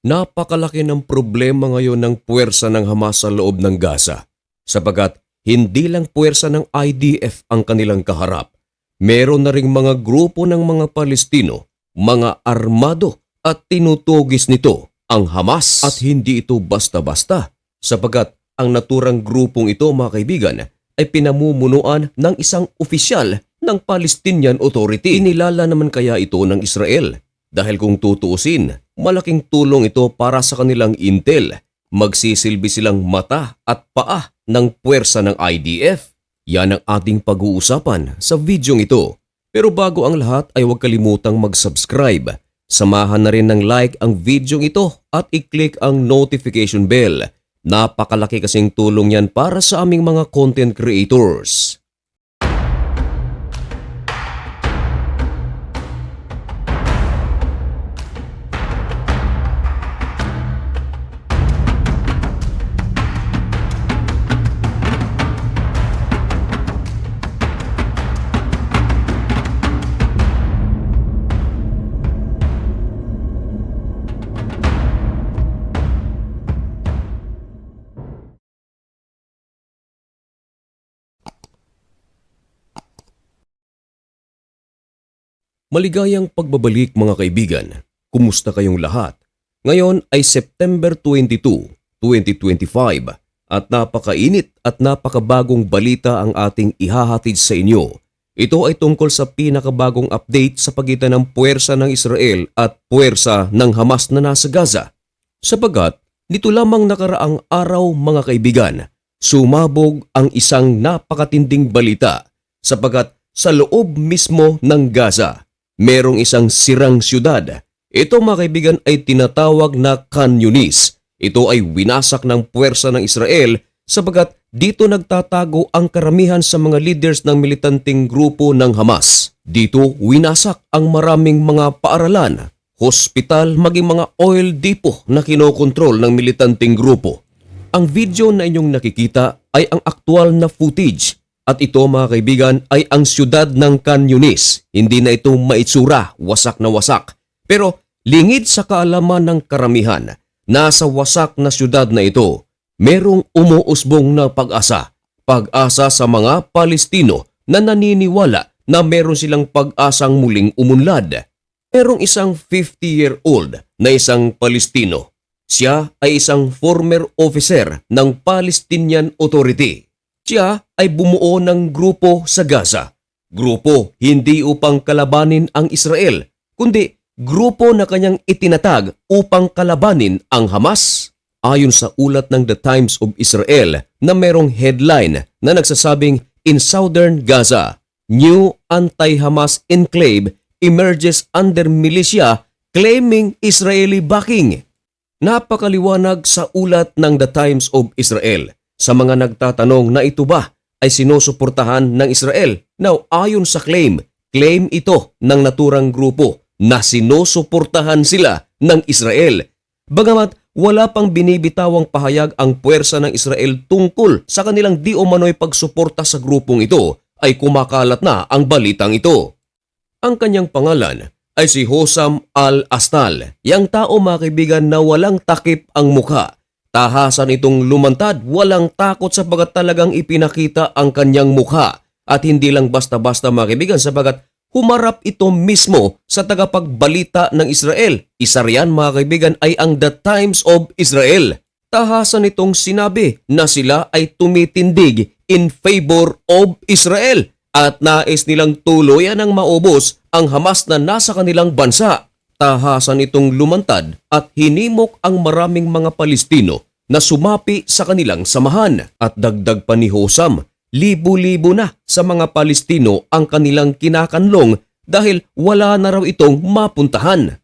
Napakalaki ng problema ngayon ng puwersa ng Hamas sa loob ng Gaza sapagat hindi lang puwersa ng IDF ang kanilang kaharap. Meron na ring mga grupo ng mga Palestino, mga armado at tinutugis nito ang Hamas at hindi ito basta-basta sapagat ang naturang grupong ito mga kaibigan ay pinamumunuan ng isang opisyal ng Palestinian Authority. Inilala naman kaya ito ng Israel dahil kung tutuusin, malaking tulong ito para sa kanilang intel. Magsisilbi silang mata at paa ng puwersa ng IDF. Yan ang ating pag-uusapan sa videong ito. Pero bago ang lahat ay huwag kalimutang mag-subscribe. Samahan na rin ng like ang videong ito at i-click ang notification bell. Napakalaki kasing tulong yan para sa aming mga content creators. Maligayang pagbabalik mga kaibigan. Kumusta kayong lahat? Ngayon ay September 22, 2025 at napakainit at napakabagong balita ang ating ihahatid sa inyo. Ito ay tungkol sa pinakabagong update sa pagitan ng puwersa ng Israel at puwersa ng Hamas na nasa Gaza. Sapagat, nito lamang nakaraang araw mga kaibigan, sumabog ang isang napakatinding balita sapagat sa loob mismo ng Gaza, merong isang sirang syudad. Ito mga kaibigan ay tinatawag na Khan Yunis. Ito ay winasak ng puwersa ng Israel sapagat dito nagtatago ang karamihan sa mga leaders ng militanting grupo ng Hamas. Dito winasak ang maraming mga paaralan, hospital maging mga oil depot na kinokontrol ng militanting grupo. Ang video na inyong nakikita ay ang aktual na footage at ito mga kaibigan ay ang siyudad ng Can Yunis. Hindi na ito maitsura, wasak na wasak. Pero lingid sa kaalaman ng karamihan, nasa wasak na siyudad na ito, merong umuusbong na pag-asa. Pag-asa sa mga Palestino na naniniwala na meron silang pag-asang muling umunlad. Merong isang 50-year-old na isang Palestino. Siya ay isang former officer ng Palestinian Authority. Siya ay bumuo ng grupo sa Gaza. Grupo hindi upang kalabanin ang Israel, kundi grupo na kanyang itinatag upang kalabanin ang Hamas. Ayon sa ulat ng The Times of Israel na merong headline na nagsasabing In Southern Gaza, new anti-Hamas enclave emerges under militia claiming Israeli backing. Napakaliwanag sa ulat ng The Times of Israel sa mga nagtatanong na ito ba ay sinusuportahan ng Israel. Now, ayon sa claim, claim ito ng naturang grupo na sinusuportahan sila ng Israel. Bagamat wala pang binibitawang pahayag ang puwersa ng Israel tungkol sa kanilang di umano'y pagsuporta sa grupong ito, ay kumakalat na ang balitang ito. Ang kanyang pangalan ay si Hosam al-Astal, yang tao mga kaibigan na walang takip ang mukha. Tahasan itong lumantad, walang takot sapagat talagang ipinakita ang kanyang mukha. At hindi lang basta-basta mga kaibigan sapagat humarap ito mismo sa tagapagbalita ng Israel. Isa riyan mga kaibigan ay ang The Times of Israel. Tahasan itong sinabi na sila ay tumitindig in favor of Israel at nais nilang tuluyan ng maubos ang Hamas na nasa kanilang bansa. Tahasan itong lumantad at hinimok ang maraming mga Palestino na sumapi sa kanilang samahan at dagdag pa ni Hosam, libo-libo na sa mga Palestino ang kanilang kinakanlong dahil wala na raw itong mapuntahan.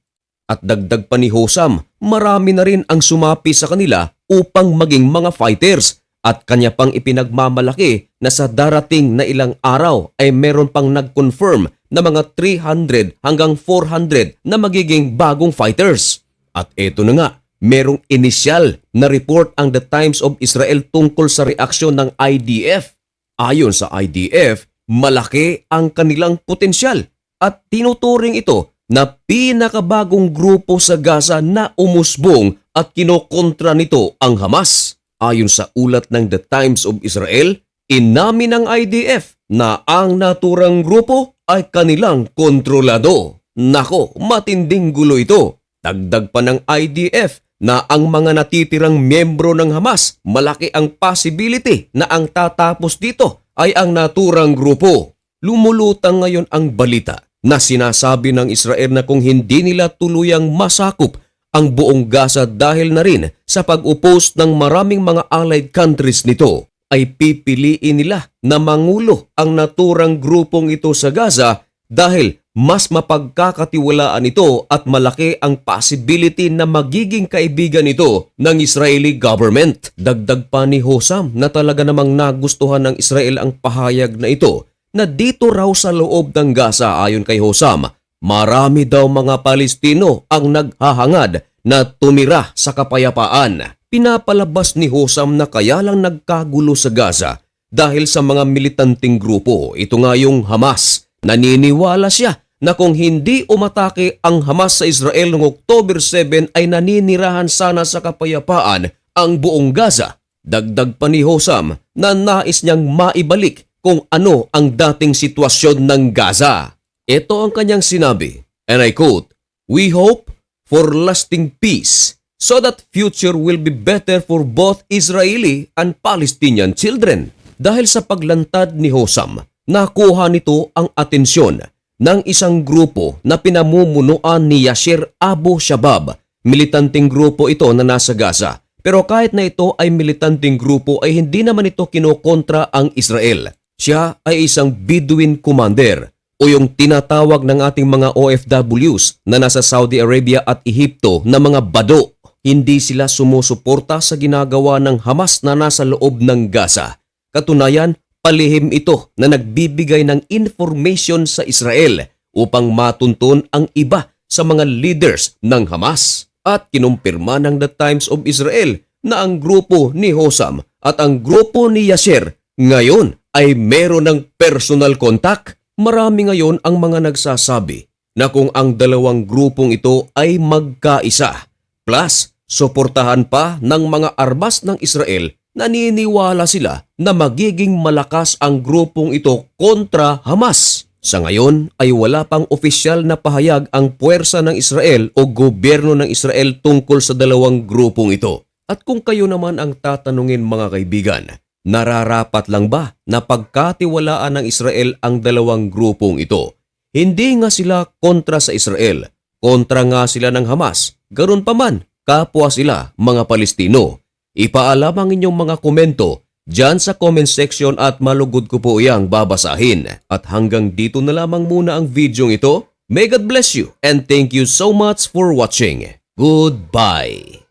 At dagdag pa ni Hosam, marami na rin ang sumapi sa kanila upang maging mga fighters at kanya pang ipinagmamalaki na sa darating na ilang araw ay meron pang nag-confirm na mga 300 hanggang 400 na magiging bagong fighters. At eto na nga, merong inisyal na report ang The Times of Israel tungkol sa reaksyon ng IDF. Ayon sa IDF, malaki ang kanilang potensyal at tinuturing ito na pinakabagong grupo sa Gaza na umusbong at kinokontra nito ang Hamas. Ayon sa ulat ng The Times of Israel, inamin ng IDF na ang naturang grupo ay kanilang kontrolado. Nako, matinding gulo ito. Dagdag pa ng IDF na ang mga natitirang miyembro ng Hamas, malaki ang possibility na ang tatapos dito ay ang naturang grupo. Lumulutang ngayon ang balita na sinasabi ng Israel na kung hindi nila tuluyang masakop ang buong Gaza dahil na rin sa pag-upos ng maraming mga allied countries nito, ay pipiliin nila na mangulo ang naturang grupong ito sa Gaza dahil mas mapagkakatiwalaan ito at malaki ang possibility na magiging kaibigan ito ng Israeli government. Dagdag pa ni Hosam na talaga namang nagustuhan ng Israel ang pahayag na ito na dito raw sa loob ng Gaza ayon kay Hosam, marami daw mga Palestino ang naghahangad na tumira sa kapayapaan. Pinapalabas ni Hosam na kaya lang nagkagulo sa Gaza dahil sa mga militanting grupo. Ito nga yung Hamas. Naniniwala siya na kung hindi umatake ang Hamas sa Israel noong October 7 ay naninirahan sana sa kapayapaan ang buong Gaza. Dagdag pa ni Hosam na nais niyang maibalik kung ano ang dating sitwasyon ng Gaza. Ito ang kanyang sinabi, and I quote, We hope for lasting peace so that future will be better for both Israeli and Palestinian children. Dahil sa paglantad ni Hosam, nakuha nito ang atensyon ng isang grupo na pinamumunuan ni Yasir Abu Shabab. Militanting grupo ito na nasa Gaza. Pero kahit na ito ay militanting grupo ay hindi naman ito kinokontra ang Israel. Siya ay isang Bedouin commander o yung tinatawag ng ating mga OFWs na nasa Saudi Arabia at Ehipto na mga bado. Hindi sila sumusuporta sa ginagawa ng Hamas na nasa loob ng Gaza. Katunayan, palihim ito na nagbibigay ng information sa Israel upang matuntun ang iba sa mga leaders ng Hamas. At kinumpirma ng The Times of Israel na ang grupo ni Hosam at ang grupo ni Yasser ngayon ay meron ng personal contact. Marami ngayon ang mga nagsasabi na kung ang dalawang grupong ito ay magkaisa. Plus, suportahan pa ng mga armas ng Israel naniniwala sila na magiging malakas ang grupong ito kontra Hamas. Sa ngayon ay wala pang opisyal na pahayag ang puwersa ng Israel o gobyerno ng Israel tungkol sa dalawang grupong ito. At kung kayo naman ang tatanungin mga kaibigan, nararapat lang ba na pagkatiwalaan ng Israel ang dalawang grupong ito? Hindi nga sila kontra sa Israel, kontra nga sila ng Hamas. Garon pa man, kapwa sila mga Palestino. Ipaalam ang inyong mga komento dyan sa comment section at malugod ko po iyang babasahin. At hanggang dito na lamang muna ang video ito. May God bless you and thank you so much for watching. Goodbye!